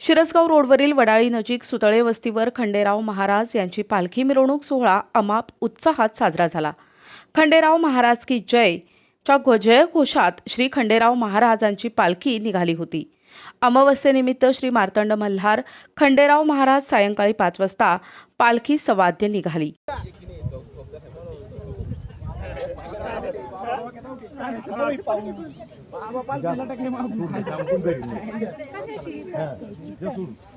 शिरसगाव रोडवरील वडाळी नजीक सुतळे वस्तीवर खंडेराव महाराज यांची पालखी मिरवणूक सोहळा अमाप उत्साहात साजरा झाला. खंडेराव महाराज की जय च्या घो- जयघोषात श्री खंडेराव महाराजांची पालखी निघाली होती. अमावस्येनिमित्त श्री मार्तंड मल्हार खंडेराव महाराज सायंकाळी पाच वाजता पालखी सवाद्य निघाली.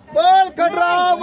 बोल खंडराव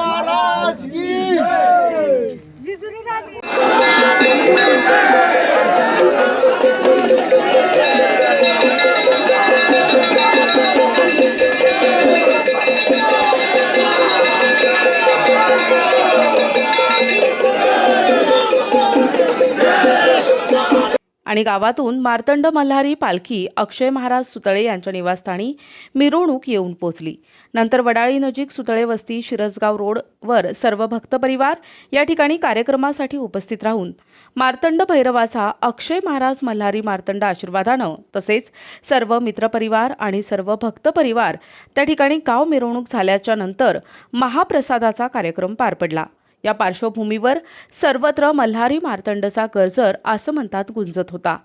आणि गावातून मार्तंड मल्हारी पालखी अक्षय महाराज सुतळे यांच्या निवासस्थानी मिरवणूक येऊन पोचली नंतर वडाळी नजीक सुतळे वस्ती शिरसगाव रोडवर सर्व भक्त परिवार या ठिकाणी कार्यक्रमासाठी उपस्थित राहून मार्तंड भैरवाचा अक्षय महाराज मल्हारी मार्तंड आशीर्वादानं तसेच सर्व मित्रपरिवार आणि सर्व भक्त परिवार त्या ठिकाणी गाव मिरवणूक झाल्याच्यानंतर महाप्रसादाचा कार्यक्रम पार पडला. या पार्श्वभूमीवर सर्वत्र मल्हारी मार्तंडचा गरजर असं म्हणतात गुंजत होता.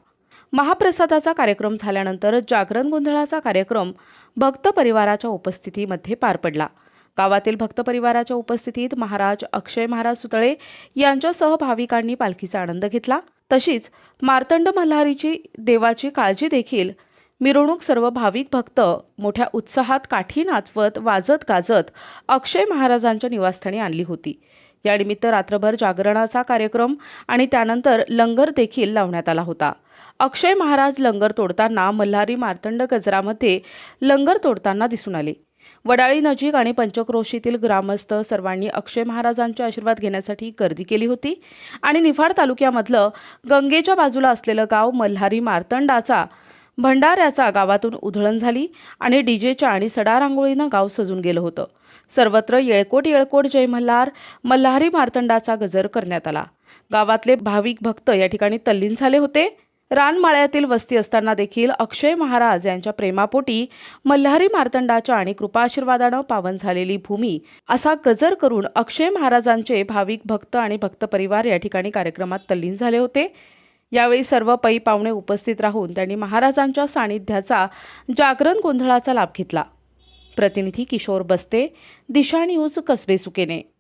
महाप्रसादाचा कार्यक्रम झाल्यानंतर जागरण गोंधळाचा कार्यक्रम भक्त परिवाराच्या उपस्थितीमध्ये पार पडला. गावातील भक्त परिवाराच्या उपस्थितीत महाराज अक्षय महाराज सुतळे यांच्यासह भाविकांनी पालखीचा आनंद घेतला. तशीच मार्तंड मल्हारीची देवाची काळजी देखील मिरवणूक सर्व भाविक भक्त मोठ्या उत्साहात काठी नाचवत वाजत गाजत अक्षय महाराजांच्या निवासस्थानी आणली होती. यानिमित्त रात्रभर जागरणाचा कार्यक्रम आणि त्यानंतर लंगर देखील लावण्यात आला होता. अक्षय महाराज लंगर तोडताना मल्हारी मार्तंड गजरामध्ये लंगर तोडताना दिसून आले. वडाळी नजीक आणि पंचक्रोशीतील ग्रामस्थ सर्वांनी अक्षय महाराजांचे आशीर्वाद घेण्यासाठी गर्दी केली होती आणि निफाड तालुक्यामधलं गंगेच्या बाजूला असलेलं गाव मल्हारी मार्तंडाचा भंडाऱ्याचा गावातून उधळण झाली आणि डीजेच्या आणि सडा रांगोळीनं गाव सजून गेलं होतं. सर्वत्र येळकोट येळकोट जय मल्हार मल्हारी मार्तंडाचा गजर करण्यात आला. गावातले भाविक भक्त या ठिकाणी तल्लीन झाले होते. रानमाळ्यातील वस्ती असताना देखील अक्षय महाराज यांच्या प्रेमापोटी मल्हारी मार्तंडाच्या आणि कृपाशीर्वादानं पावन झालेली भूमी असा गजर करून अक्षय महाराजांचे भाविक भक्त आणि भक्त परिवार या ठिकाणी कार्यक्रमात तल्लीन झाले होते. यावेळी सर्व पै पाहुणे उपस्थित राहून त्यांनी महाराजांच्या सानिध्याचा जागरण गोंधळाचा लाभ घेतला. प्रतिनिधी किशोर बस्ते दिशा न्यूज कसबे सुकेने.